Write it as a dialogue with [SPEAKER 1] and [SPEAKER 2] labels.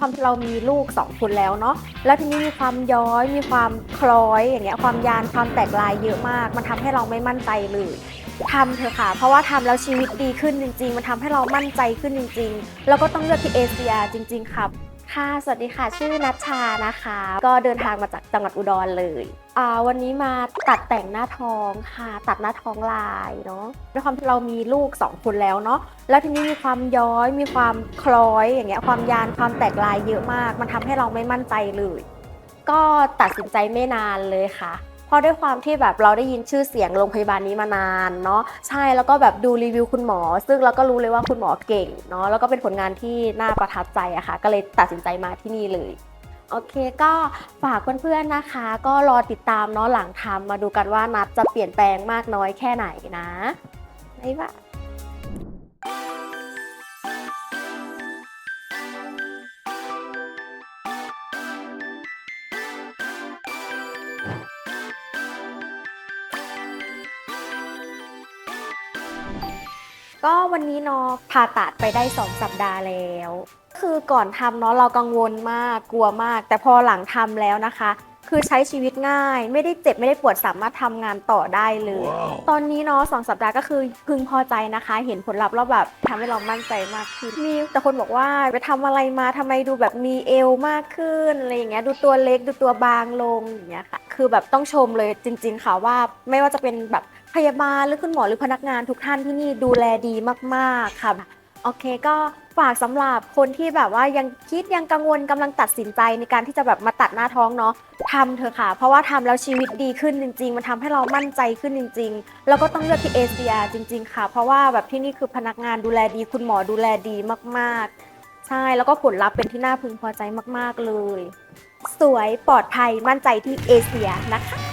[SPEAKER 1] ความที่เรามีลูกสองคนแล้วเนาะแล้วทีนี้มีความย้อย มีความคล้อยอย่างเงี้ยความยานความแตกลายเยอะมาก มันทำให้เราไม่มั่นใจเลยทำเถอะค่ะ เพราะว่าทำแล้วชีวิตดีขึ้นจริง ๆ มันทำให้เรามั่นใจขึ้นจริง ๆ แล้วก็ต้องเลือกที่เอเชียจริง ๆ ครับ ค่ะ สวัสดีค่ะ ชื่อนัชชานะคะ ก็เดินทางมาจากจังหวัดอุดรเลยอ่าวันนี้มาตัดแต่งหน้าท้องค่ะ ตัดหน้าท้องลายเนาะ ด้วยความที่เรามีลูกสองคนแล้วเนาะ แล้วทีนี้มีความย้อย มีความคล้อย อย่างเงี้ย ความยาน ความแตกลายเยอะมาก มันทำให้เราไม่มั่นใจเลย ก็ตัดสินใจไม่นานเลยค่ะ เพราะด้วยความที่แบบเราได้ยินชื่อเสียงโรงพยาบาลนี้มานานเนาะใช่แล้วก็แบบดูรีวิวคุณหมอ ซึ่งเราก็รู้เลยว่าคุณหมอเก่งเนาะแล้วก็เป็นผลงานที่น่าประทับใจอะค่ะ ก็เลยตัดสินใจมาที่นี่เลยโอเคก็ฝากเพื่อนๆนะคะ ก็รอติดตามเนาะหลังทำมาดูกันว่านัดจะเปลี่ยนแปลงมากน้อยแค่ไหนนะบ๊ายบาย ก็วันนี้เนาะผ่าตัดไปได้ 2 สัปดาห์แล้ว คือก่อนทำเนาะเรากังวลมากกลัวมาก แต่พอหลังทำแล้วนะคะ คือใช้ชีวิตง่าย ไม่ได้เจ็บไม่ได้ปวดสามารถทำงานต่อได้เลยตอนนี้เนาะสองสัปดาห์ก็คือพึงพอใจนะคะ เห็นผลลัพธ์แล้วแบบทำให้เรามั่นใจมากขึ้นมีแต่คนบอกว่าไปทำอะไรมาทำไมดูแบบมีเอวมากขึ้นอะไรอย่างเงี้ยดูตัวเล็กดูตัวบางลงอย่างเงี้ยค่ะ คือแบบต้องชมเลยจริง ๆ ค่ะว่าไม่ว่าจะเป็นแบบ พยาบาลหรือคุณหมอหรือพนักงานทุกท่านที่นี่ดูแลดีมากๆค่ะโอเคก็ฝากสำหรับคนที่แบบว่ายังคิดยังกังวลกำลังตัดสินใจในการที่จะแบบมาตัดหน้าท้องเนาะทำเถอะค่ะ เพราะว่าทำแล้วชีวิตดีขึ้นจริง ๆ มันทำให้เรามั่นใจขึ้นจริง ๆ แล้วก็ต้องเลือกที่เอเชียจริง ๆ ค่ะ เพราะว่าแบบที่นี่คือพนักงานดูแลดี คุณหมอดูแลดีมากๆ ใช่แล้วก็ผลลัพธ์เป็นที่น่าพึงพอใจมาก ๆเลย สวยปลอดภัยมั่นใจที่เอเชียนะคะ